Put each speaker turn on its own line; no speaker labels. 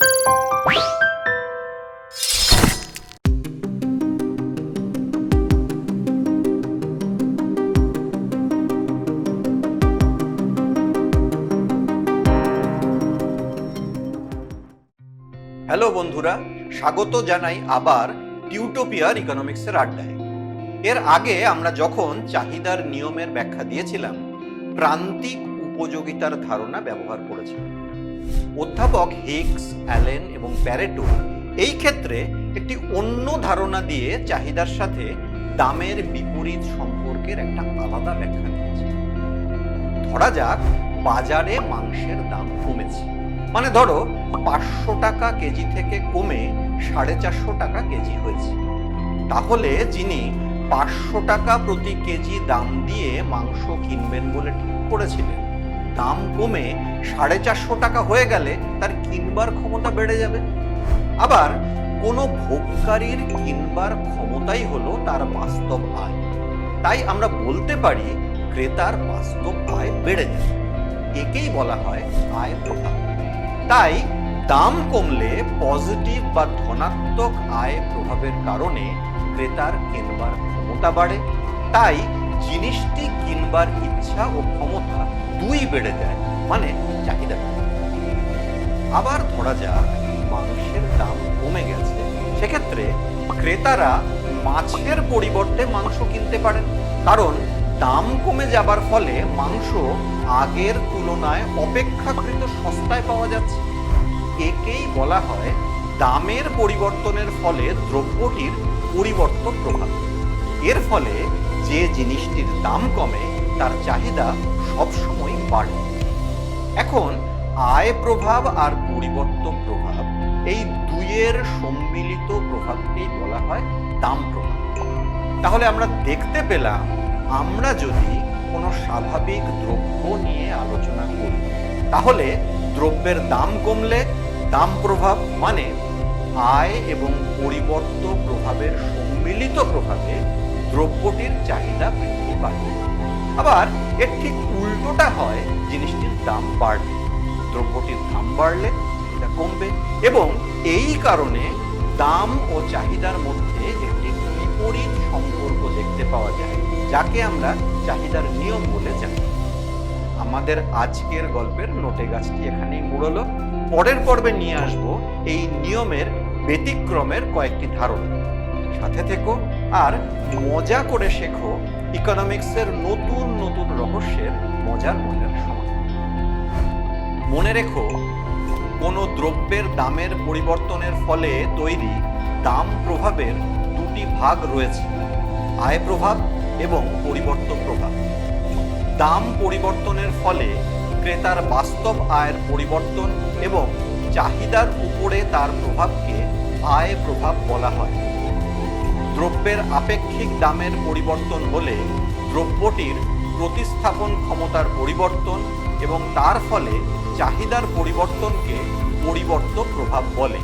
Hello বন্ধুরা, স্বাগত জানাই আবার টিউটোপিয়ার ইকোনমিক্সের আড্ডায়। এর আগে আমরা যখন চাহিদার নিয়মের ব্যাখ্যা দিয়েছিলাম, প্রান্তিক উপযোগিতার ধারণা ব্যবহার করেছিলাম। অধ্যাপক হিগস, অ্যালেন এবং প্যারেটো এই ক্ষেত্রে একটি অন্য ধারণা দিয়ে চাহিদার সাথে দামের বিপরীত সম্পর্কের একটা আলাদা ব্যাখ্যা দিয়েছে। ধরা যাক, বাজারে মাংসের দাম কমেছে। মানে ধরো, পাঁচশো টাকা কেজি থেকে কমে সাড়ে চারশো টাকা কেজি হয়েছে। তাহলে যিনি পাঁচশো টাকা প্রতি কেজি দাম দিয়ে মাংস কিনবেন বলে ঠিক করেছিলেন দাম কমে সাড়ে চারশো টাকা হয়ে গেলে তার কিনবার ক্ষমতা বেড়ে যাবে। আবার কোনো ভোগকারীর কিনবার ক্ষমতাই হলো তার বাস্তব আয়। তাই আমরা বলতে পারি ক্রেতার বাস্তব আয় বেড়ে যায় একেই বলা হয় আয় প্রভাব তাই দাম কমলে পজিটিভ বা ধনাত্মক আয় প্রভাবের কারণে ক্রেতার কিনবার ক্ষমতা বাড়ে। তাই জিনিসটি কিনবার ইচ্ছা ও ক্ষমতা দুই বেড়ে যায় মানে চাহিদা আবার ধরা যাক মাংসের দাম কমে গেছে। সেক্ষেত্রে ক্রেতারা মাছের পরিবর্তে মাংস কিনতে পারেন। কারণ দাম কমে যাবার ফলে মাংস আগের তুলনায় অপেক্ষাকৃত সস্তায় পাওয়া যাচ্ছে। একেই বলা হয় দামের পরিবর্তনের ফলে দ্রব্যটির পরিবর্তন প্রভাব। এর ফলে যে জিনিসটির দাম কমে তার চাহিদা সবসময় বাড়ে। এখন আয় প্রভাব আর পরিবর্তন প্রভাব, এই দুইয়ের সম্মিলিত প্রভাবকেই বলা হয় দাম প্রভাব। তাহলে আমরা দেখতে পেলাম, আমরা যদি কোনো স্বাভাবিক দ্রব্য নিয়ে আলোচনা করি, তাহলে দ্রব্যের দাম কমলে দাম প্রভাব মানে আয় এবং পরিবর্ত প্রভাবের সম্মিলিত প্রভাবে দ্রব্যটির চাহিদা বৃদ্ধি পাবে। আবার এর ঠিক উল্টোটা হয়, জিনিসটির দাম বাড়বে দ্রব্যটির দাম বাড়লে এটা কমবে এবং এই কারণে দাম ও চাহিদার মধ্যে একটি বিপরীত সম্পর্ক দেখতে পাওয়া যায়, যাকে আমরা চাহিদার নিয়ম বলে জানি। আমাদের আজকের গল্পের নোটে গাছটি এখানেই মুড়লো। পরের পর্বে নিয়ে আসব এই নিয়মের ব্যতিক্রমের কয়েকটি ধারণা। সাথে থেকো আর মজা করে শেখো ইকোনমিক্সের নতুন নতুন রহস্যের মজার মজার সমাধান। মনে রেখো, কোনো দ্রব্যের দামের পরিবর্তনের ফলে তৈরি দাম প্রভাবের দুটি ভাগ রয়েছে, আয় প্রভাব এবং পরিবর্তন প্রভাব। দাম পরিবর্তনের ফলে ক্রেতার বাস্তব আয়ের পরিবর্তন এবং চাহিদার উপরে তার প্রভাবকে আয় প্রভাব বলা হয়। দ্রব্যের আপেক্ষিক দামের পরিবর্তন হলে দ্রব্যটির প্রতিস্থাপন ক্ষমতার পরিবর্তন এবং তার ফলে চাহিদার পরিবর্তনকে পরিবর্তন প্রভাব বলে।